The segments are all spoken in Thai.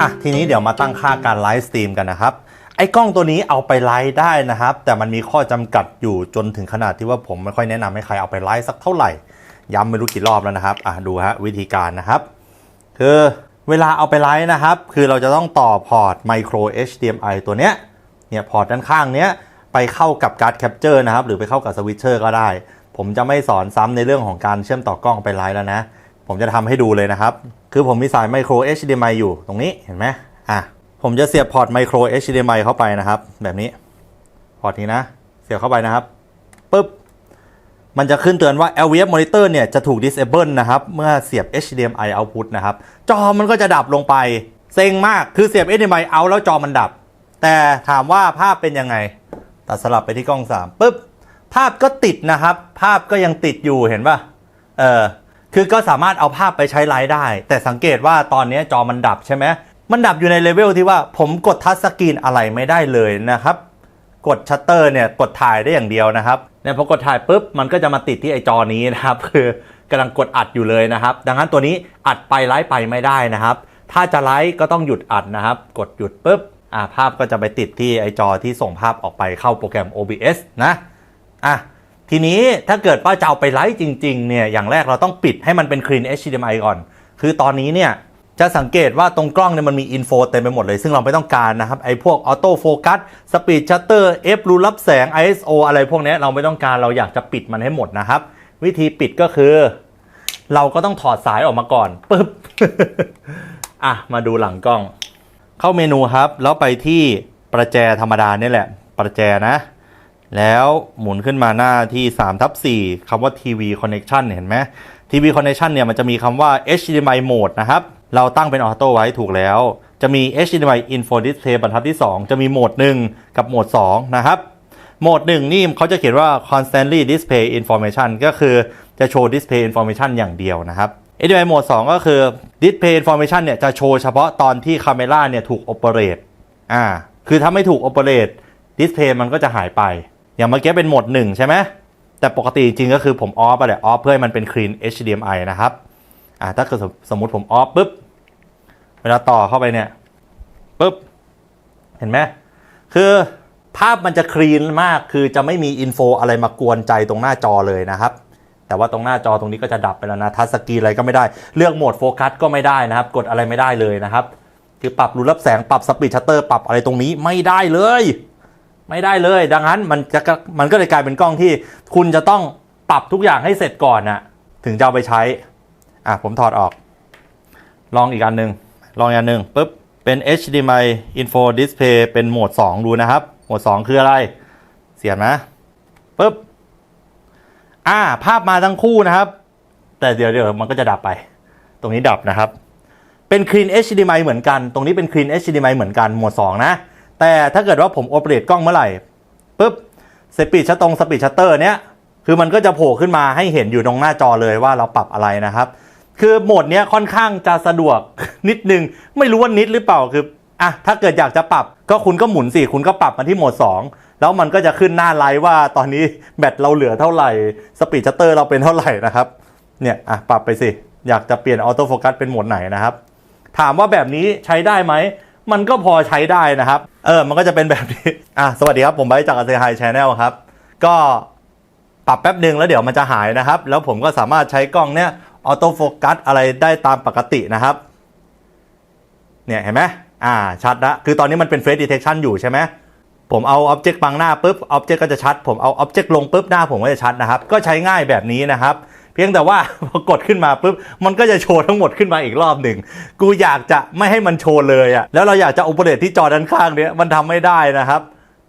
อะทีนี้เดี๋ยวมาตั้งค่าการไลฟ์สตรีมกันนะครับ ไอ้กล้องตัวนี้เอาไปไลฟ์ได้นะครับ แต่มันมีข้อจำกัดอยู่จนถึงขนาดที่ว่าผมไม่ค่อยแนะนำให้ใครเอาไปไลฟ์สักเท่าไหร่ ย้ำไม่รู้กี่รอบแล้วนะครับอะดูฮะวิธีการนะครับ คือเวลาเอาไปไลฟ์นะครับ คือเราจะต้องต่อพอร์ต micro HDMI ตัวเนี้ยเนี่ยพอร์ตด้านข้างเนี้ยไปเข้ากับการ์ดแคปเจอร์นะครับหรือไปเข้ากับสวิตเชอร์ก็ได้ ผมจะไม่สอนซ้ำในเรื่องของการเชื่อมต่อกล้องไปไลฟ์แล้วนะ ผมจะทำให้ดูเลยนะครับ คือผมมีสาย micro HDMI อยู่ตรงนี้เห็นไหมอะผมจะเสียบพอร์ต micro HDMI เข้าไปนะครับ แบบนี้ พอร์ตนี้นะ เสียบเข้าไปนะครับปุ๊บมันจะขึ้นเตือนว่า LVF monitor เนี่ยจะถูก disable นะครับ เมื่อเสียบ HDMI output นะครับ จอมันก็จะดับลงไป เซ็งมากคือเสียบ HDMI out แล้วจอมันดับ แต่ถามว่าภาพเป็นยังไง ตัดสลับไปที่กล้อง3ปุ๊บภาพก็ติดนะครับ ภาพก็ยังติดอยู่เห็นป่ะเออ คือก็สามารถเอาภาพไปใช้ไลฟ์ได้ แต่สังเกตว่าตอนนี้จอมันดับใช่ไหมมันดับอยู่ในเลเวลที่ว่าผมกดทัชสกรีนอะไรไม่ได้เลยนะครับ กดชัตเตอร์เนี่ยกดถ่ายได้อย่างเดียวนะครับเนี่ยพอกดถ่ายปุ๊บมันก็จะมาติดที่ไอจอนี้นะครับ คือกำลังกดอัดอยู่เลยนะครับ ดังนั้นตัวนี้อัดไปไลฟ์ไปไม่ได้นะครับ ถ้าจะไลฟ์ก็ต้องหยุดอัดนะครับ กดหยุดปุ๊บอ่าภาพก็จะไปติดที่ไอจอที่ส่งภาพออกไปเข้าโปรแกรม OBS นะอะ ทีนี้ถ้าเกิดว่าจะเอาไปไลฟ์จริงๆเนี่ยอย่างแรกเราต้องปิดให้มันเป็น Clean HDMI ก่อน คือตอนนี้เนี่ยจะสังเกตว่าตรงกล้องเนี่ยมันมีอินโฟเต็มไปหมดเลย ซึ่งเราไม่ต้องการนะครับ ไอ้พวกออโต้โฟกัสสปีดชัตเตอร์เอฟรูรับแสง ISO อะไรพวกนี้เราไม่ต้องการเราอยากจะปิดมันให้หมดนะครับ วิธีปิดก็คือ เราก็ต้องถอดสายออกมาก่อนปึ๊บอะมาดูหลังกล้อง เข้าเมนูครับ แล้วไปที่ประแจธรรมดาเนี่ยแหละ ประแจนะ แล้วหมุนขึ้นมาหน้าที่3ทับ4คำว่า TV Connection เห็นไหม TV Connection เนี่ยมันจะมีคำว่า HDMI Mode นะครับ เราตั้งเป็นออโต้ไว้ถูกแล้ว จะมี HDMI Info Display บรรทัดที่ 2 จะมีโหมด 1 กับโหมด 2 นะครับ โหมด 1 นี่เขาจะเขียนว่า constantly display information ก็คือจะโชว์ display information อย่างเดียวนะครับ HDMI โหมด2ก็คือ display information เนี่ยจะโชว์เฉพาะตอนที่ camera เนี่ยถูก operate อ่า คือถ้าไม่ถูก operate display มันก็จะหายไป อย่างเมื่อกี้เป็นโหมด1 ใช่ไหมแต่ปกติจริงก็คือผมออฟไปแหละออฟเพื่อให้มันเป็น clean HDMI นะครับอ่าถ้าเกิดสมมติผมออฟปุ๊บ เวลาต่อเข้าไปเนี่ยปุ๊บ เห็นไหมคือภาพมันจะคลีนมากคือจะไม่มีอินโฟอะไรมากวนใจตรงหน้าจอเลยนะครับ แต่ว่าตรงหน้าจอตรงนี้ก็จะดับไปแล้วนะทัชสกรีนอะไรก็ไม่ได้ เลือกโหมดโฟกัสก็ไม่ได้นะครับ กดอะไรไม่ได้เลยนะครับ คือปรับรูรับแสงปรับสปีดชัตเตอร์ปรับอะไรตรงนี้ไม่ได้เลย ไม่ได้เลย ดังนั้นมันจะมันก็เลยกลายเป็นกล้องที่คุณจะต้องปรับทุกอย่างให้เสร็จก่อนนะถึงจะเอาไปใช้ อะผมถอดออก ลองอีกอันหนึ่งลองอีกอันหนึ่งปุ๊บ เป็น HDMI Info Display เป็นโหมด 2 ดูนะครับ โหมด 2 คืออะไร เสียบนะปุ๊บ อ่า ภาพมาทั้งคู่นะครับ แต่เดี๋ยวเดี๋ยวมันก็จะดับไป ตรงนี้ดับนะครับ เป็น Clean HDMI เหมือนกัน ตรงนี้เป็น Clean HDMI เหมือนกัน โหมด 2 นะ แต่ถ้าเกิดว่าผมโอเปเรตกล้องเมื่อไหร่ปุ๊บสปีดชัตตรงสปีดชัตเตอร์เนี้ยคือมันก็จะโผล่ขึ้นมาให้เห็นอยู่ตรงหน้าจอเลยว่าเราปรับอะไรนะครับ คือโหมดเนี้ยค่อนข้างจะสะดวกนิดนึง ไม่รู้ว่านิดหรือเปล่าคืออะถ้าเกิดอยากจะปรับก็คุณก็หมุนสิคุณก็ปรับมาที่โหมด 2 แล้วมันก็จะขึ้นหน้าไลฟ์ว่าตอนนี้แบตเราเหลือเท่าไหร่สปีดชัตเตอร์เราเป็นเท่าไหร่นะครับเนี่ยอะปรับไปสิ อยากจะเปลี่ยนออโต้โฟกัสเป็นโหมดไหนนะครับ ถามว่าแบบนี้ใช้ได้ไหม มันก็พอใช้ได้นะครับ เออ มันก็จะเป็นแบบนี้ อะ สวัสดีครับ ผมไบจากอาเซไฮชแนลครับ ก็ปรับแป๊บหนึ่งแล้วเดี๋ยวมันจะหายนะครับ แล้วผมก็สามารถใช้กล้องเนี้ยออโต้โฟกัสอะไรได้ตามปกตินะครับ เนี่ยเห็นไหมอ่า ชัดละ คือตอนนี้มันเป็นเฟ e ดีเทคชันอยู่ใช่ไหมผมเอาอ็อบเจกต์บังหน้าปุ๊บอ็อบเจกต์ก็จะชัด ผมเอาอ็อบเจกต์ลงปุ๊บหน้าผมก็จะชัดนะครับ ก็ใช้ง่ายแบบนี้นะครับ เพียงแต่ว่าพอกดขึ้นมาปุ๊บมันก็จะโชว์ทั้งหมดขึ้นมาอีกรอบหนึ่งกูอยากจะไม่ให้มันโชว์เลยอะแล้วเราอยากจะโอเปเรตที่จอด้านข้างเนี้ยมันทำไม่ได้นะครับ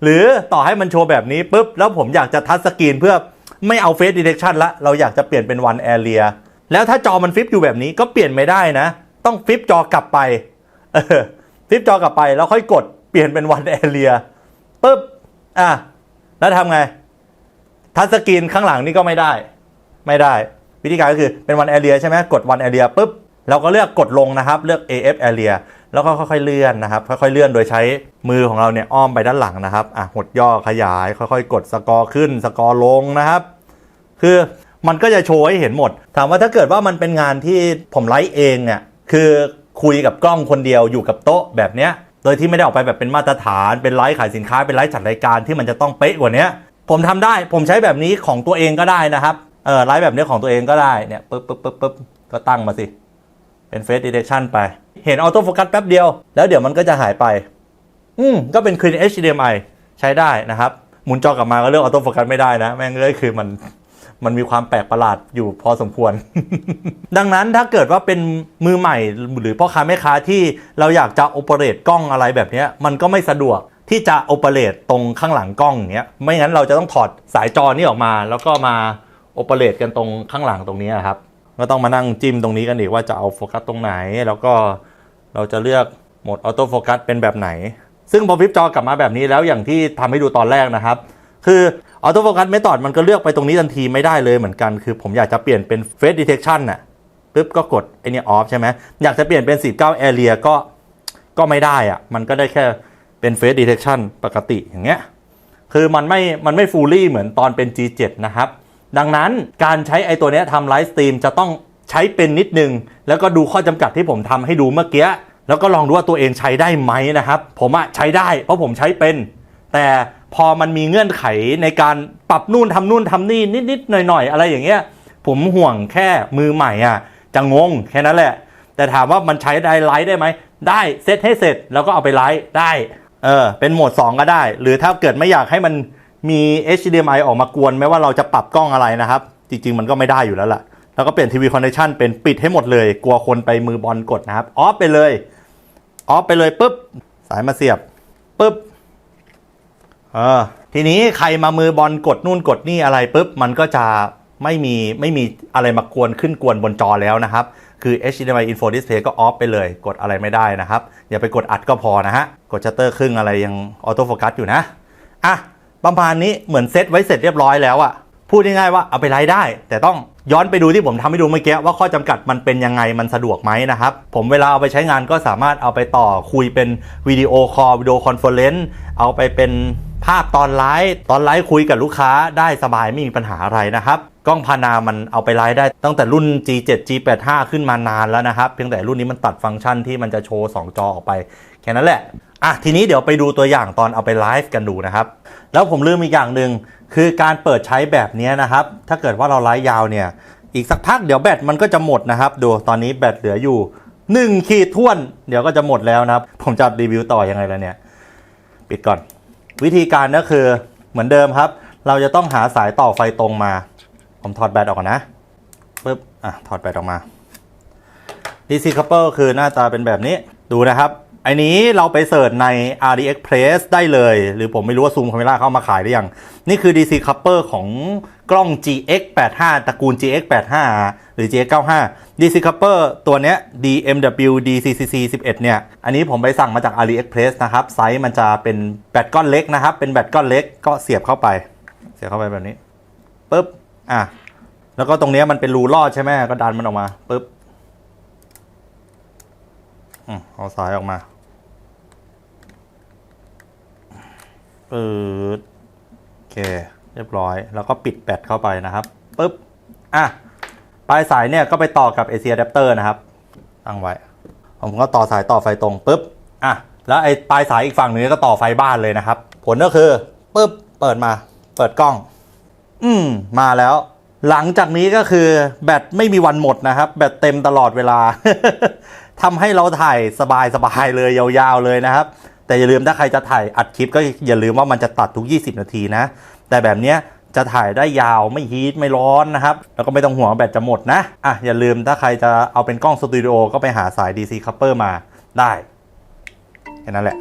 หรือต่อให้มันโชว์แบบนี้ปุ๊บแล้วผมอยากจะทัชสกรีนเพื่อไม่เอาเฟ e ดีเทคชันละเราอยากจะเปลี่ยนเป็นวันแอเรียแล้วถ้าจอมันฟลิปอยู่แบบนี้ก็เปลี่ยนไม่ได้นะ ต้องฟลิปจอกลับไปเออฟลิปจอกลับไปแล้วค่อยกดเปลี่ยนเป็นวันแอเรียปุ๊บอะแล้วทำไงทัชสกรีนข้างหลังนี่ก็ไม่ได้ ไม่ได้ วิธีการก็คือเป็นวันแอเรียใช่ไหมกดวันแอเรียปุ๊บเราก็เลือกกดลงนะครับ เลือก AF area แล้วก็ค่อยๆเลื่อนนะครับ ค่อยๆเลื่อนโดยใช้มือของเราเนี่ยอ้อมไปด้านหลังนะครับอะหดย่อขยาย ค่อยๆ กดสกอร์ขึ้นสกอร์ลงนะครับ คือมันก็จะโชว์ให้เห็นหมด ถามว่าถ้าเกิดว่ามันเป็นงานที่ผมไลฟ์เองเนี่ยคือคุยกับกล้องคนเดียวอยู่กับโต๊ะแบบเนี้ยโดยที่ไม่ได้ออกไปแบบเป็นมาตรฐานเป็นไลฟ์ขายสินค้าเป็นไลฟ์จัดรายการที่มันจะต้องเป๊ะกว่านี้ผมทำได้ผมใช้แบบนี้ของตัวเองก็ได้นะครับ เออไลฟ์แบบนี้ของตัวเองก็ได้เนี่ยปึ๊บปึ๊บปึ๊บปึ๊บก็ตั้งมาสิ เป็นเฟส e ด e c t i o n ไป เห็นออโต้โฟกัสแป๊บเดียว แล้วเดี๋ยวมันก็จะหายไป อืมก็เป็น Clean HDMI ใช้ได้นะครับ หมุนจอกลับมาก็เลือกออโต้โฟกัสไม่ได้นะ แม่งเลยคือมันมันมีความแปลกประหลาดอยู่พอสมควร ดังนั้นถ้าเกิดว่าเป็นมือใหม่หรือพ่อค้าแม่ค้าที่เราอยากจะโอเปเรตกล้องอะไรแบบนี้มันก็ไม่สะดวกที่จะโอเปเรตตรงข้างหลังกล้องอย่างเงี้ย ไม่งั้นเราจะต้องถอดสายจอนี้ออกมาแล้วก็มา โอเปเรตกันตรงข้างหลังตรงนี้ครับ ก็ต้องมานั่งจิ้มตรงนี้กันอีกว่าจะเอาโฟกัสตรงไหน แล้วก็เราจะเลือกโหมดออโต้โฟกัสเป็นแบบไหน ซึ่งพอฟลิปจอกลับมาแบบนี้แล้วอย่างที่ทำให้ดูตอนแรกนะครับ คือออโต้โฟกัสเม t อดมันก็เลือกไปตรงนี้ทันทีไม่ได้เลยเหมือนกัน คือผมอยากจะเปลี่ยนเป็น Face Detection น่ะปุ๊บก็กดไอเนี้ยออฟใช่ไหมอยากจะเปลี่ยนเป็น 49 Area ก็ก็ไม่ได้อะมันก็ได้แค่เป็น Face Detection ปกติอย่างเงี้ยคือมันไม่มันไม่ฟูลี่เหมือนตอนเป็น G7 นะครับ ดังนั้นการใช้ไอตัวนี้ทำไลฟ์สตรีมจะต้องใช้เป็นนิดนึง แล้วก็ดูข้อจำกัดที่ผมทำให้ดูเมื่อกี้ แล้วก็ลองดูว่าตัวเองใช้ได้ไหมนะครับ ผมอะใช้ได้ เพราะผมใช้เป็น แต่พอมันมีเงื่อนไขในการปรับนู่นทำนู่นทำนี่นิดๆหน่อยๆ อะไรอย่างเงี้ย ผมห่วงแค่มือใหม่อะจะงงแค่นั้นแหละ แต่ถามว่ามันใช้ได้ไลฟ์ได้ไหมได้เซตให้เสร็จแล้วก็เอาไปไลฟ์ได้เออเป็นโหมด 2 ก็ได้ หรือถ้าเกิดไม่อยากให้มัน มี HDMI ออกมากวนไม่ว่าเราจะปรับกล้องอะไรนะครับ จริง ๆ มันก็ไม่ได้อยู่แล้วล่ะ แล้วก็เปลี่ยนทีวีคอนเนคชันเป็นปิดให้หมดเลย กลัวคนไปมือบอลกดนะครับ ออฟไปเลย ออฟไปเลยปุ๊บ สายมาเสียบปุ๊บเออทีนี้ใครมามือบอลกดนู่นกดนี่อะไรปุ๊บ มันก็จะไม่มีไม่มีอะไรมากวนขึ้นกวนบนจอแล้วนะครับ คือ HDMI Info Display ก็ออฟไปเลย กดอะไรไม่ได้นะครับ อย่าไปกดอัดก็พอนะฮะ กดชัตเตอร์ครึ่งอะไรยังออโต้โฟกัสอยู่นะ อะ ประมาณนี้เหมือนเซตไว้เสร็จเรียบร้อยแล้วอะพูดง่ายๆว่าเอาไปไลฟ์ได้ แต่ต้องย้อนไปดูที่ผมทำให้ดูเมื่อกี้ว่าข้อจำกัดมันเป็นยังไงมันสะดวกไหมนะครับ ผมเวลาเอาไปใช้งานก็สามารถเอาไปต่อคุยเป็นวิดีโอคอลวิดีโอคอนเฟอเรนซ์เอาไปเป็นภาพตอนไลฟ์ตอนไลฟ์คุยกับลูกค้าได้สบายไม่มีปัญหาอะไรนะครับ กล้องพานามันเอาไปไลฟ์ได้ตั้งแต่รุ่น G7 G85 ขึ้นมานานแล้วนะครับ เพียงแต่รุ่นนี้มันตัดฟังก์ชันที่มันจะโชว์ 2 จอออกไป แค่นั้นแหละอะทีนี้เดี๋ยวไปดูตัวอย่างตอนเอาไปไลฟ์กันดูนะครับ แล้วผมลืมอีกอย่างหนึ่งคือการเปิดใช้แบบนี้นะครับ ถ้าเกิดว่าเราไลฟ์ยาวเนี่ย อีกสักพักเดี๋ยวแบตมันก็จะหมดนะครับ ดูตอนนี้แบตเหลืออยู่ 1 ขีดท่วน เดี๋ยวก็จะหมดแล้วนะครับ ผมจะรีวิวต่อยังไงแล้วเนี่ย ปิดก่อน วิธีการก็คือเหมือนเดิมครับ เราจะต้องหาสายต่อไฟตรงมา ผมถอดแบตออกก่อนนะปึ๊บอะถอดแบตออกมา DC coupler คือหน้าตาเป็นแบบนี้ดูนะครับ อันนี้เราไปเสิร์ชใน AliExpress ได้เลย หรือผมไม่รู้ว่าซูมคาเมล่าเข้ามาขายหรือยัง นี่คือ DC coupler ของกล้อง GX85 ตระกูล GX85 หรือ GX95 DC coupler ตัวเนี้ย DMW DCCC 11 เนี่ย อันนี้ผมไปสั่งมาจาก AliExpress นะครับ ไซส์มันจะเป็นแบตก้อนเล็กนะครับ เป็นแบตก้อนเล็กก็เสียบเข้าไป เสียบเข้าไปแบบนี้ปึ๊บอะแล้วก็ตรงเนี้ยมันเป็นรูลอดใช่ไหมก็ดันมันออกมาปึ๊บอืมเอาสายออกมา ปืดโอเค เรียบร้อย แล้วก็ปิดแบตเข้าไปนะครับปุ๊บอะปลายสายเนี่ยก็ไปต่อกับ AC adapter นะครับ ตั้งไว้ ผมก็ต่อสายต่อไฟตรงปุ๊บอะแล้วไอ้ปลายสายอีกฝั่งหนึงก็ต่อไฟบ้านเลยนะครับ ผลก็คือปุ๊บเปิดมา เปิดกล้อง อืมมาแล้ว หลังจากนี้ก็คือแบตไม่มีวันหมดนะครับ แบตเต็มตลอดเวลาทำให้เราถ่ายสบายๆเลยยาวๆเลยนะครับ แต่อย่าลืมถ้าใครจะถ่ายอัดคลิปก็อย่าลืมว่ามันจะตัดทุก 20 นาทีนะ แต่แบบเนี้ยจะถ่ายได้ยาวไม่ฮีทไม่ร้อนนะครับ แล้วก็ไม่ต้องห่วงแบตจะหมดนะ อะ อย่าลืมถ้าใครจะเอาเป็นกล้องสตูดิโอก็ไปหาสาย DC coupler มาได้ แค่นั้นแหละ